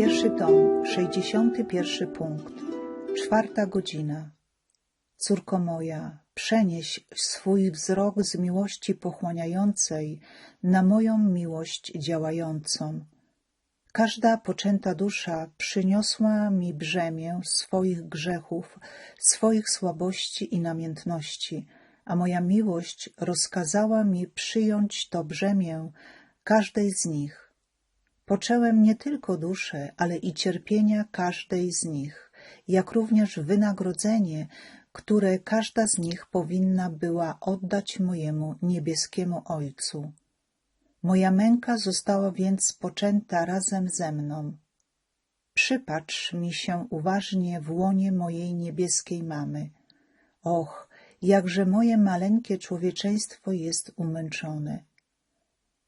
Pierwszy tom, sześćdziesiąty pierwszy punkt, czwarta godzina. Córko moja, przenieś swój wzrok z miłości pochłaniającej na moją miłość działającą. Każda poczęta dusza przyniosła mi brzemię swoich grzechów, swoich słabości i namiętności, a moja miłość rozkazała mi przyjąć to brzemię każdej z nich. Poczęłem nie tylko duszę, ale i cierpienia każdej z nich, jak również wynagrodzenie, które każda z nich powinna była oddać mojemu niebieskiemu Ojcu. Moja męka została więc poczęta razem ze mną. Przypatrz mi się uważnie w łonie mojej niebieskiej mamy. Och, jakże moje maleńkie człowieczeństwo jest umęczone.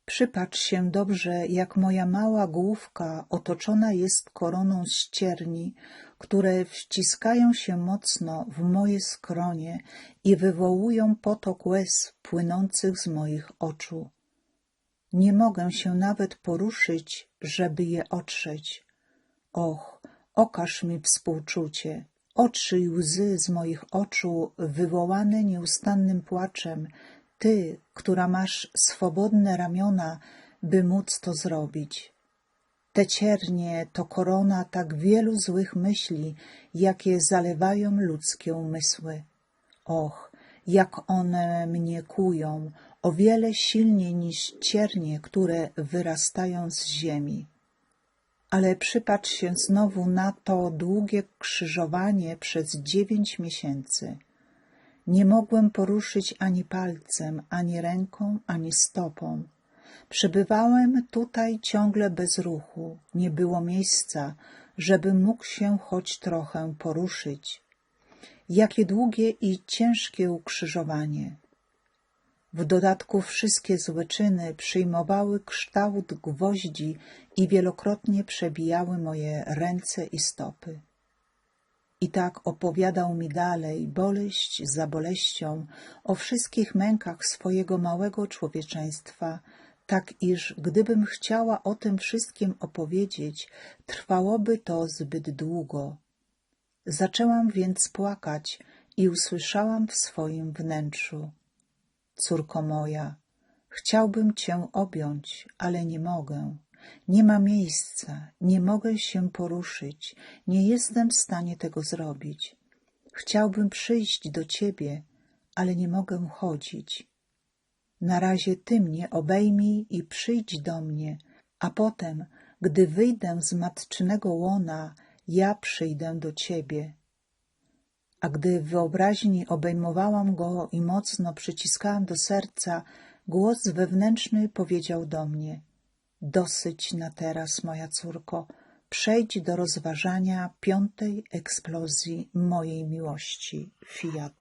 Przypatrz się dobrze, jak moja mała główka otoczona jest koroną ścierni, które wciskają się mocno w moje skronie i wywołują potok łez płynących z moich oczu. Nie mogę się nawet poruszyć, żeby je otrzeć. Och, okaż mi współczucie, otrzyj łzy z moich oczu wywołane nieustannym płaczem, ty, która masz swobodne ramiona, by móc to zrobić. Te ciernie to korona tak wielu złych myśli, jakie zalewają ludzkie umysły. Och, jak one mnie kują, o wiele silniej niż ciernie, które wyrastają z ziemi. Ale przypatrz się znowu na to długie krzyżowanie przez dziewięć miesięcy. Nie mogłem poruszyć ani palcem, ani ręką, ani stopą. Przebywałem tutaj ciągle bez ruchu. Nie było miejsca, żebym mógł się choć trochę poruszyć. Jakie długie i ciężkie ukrzyżowanie. W dodatku wszystkie złe czyny przyjmowały kształt gwoździ i wielokrotnie przebijały moje ręce i stopy. I tak opowiadał mi dalej, boleść za boleścią, o wszystkich mękach swojego małego człowieczeństwa, tak iż gdybym chciała o tym wszystkim opowiedzieć, trwałoby to zbyt długo. Zaczęłam więc płakać i usłyszałam w swoim wnętrzu. Córko moja, chciałbym cię objąć, ale nie mogę. Nie ma miejsca, nie mogę się poruszyć, nie jestem w stanie tego zrobić. Chciałbym przyjść do ciebie, ale nie mogę chodzić. Na razie ty mnie obejmij i przyjdź do mnie, a potem, gdy wyjdę z matczynego łona, ja przyjdę do ciebie. A gdy w wyobraźni obejmowałam go i mocno przyciskałam do serca, głos wewnętrzny powiedział do mnie — Dosyć na teraz, moja córko, przejdź do rozważania piątej eksplozji mojej miłości. Fiat.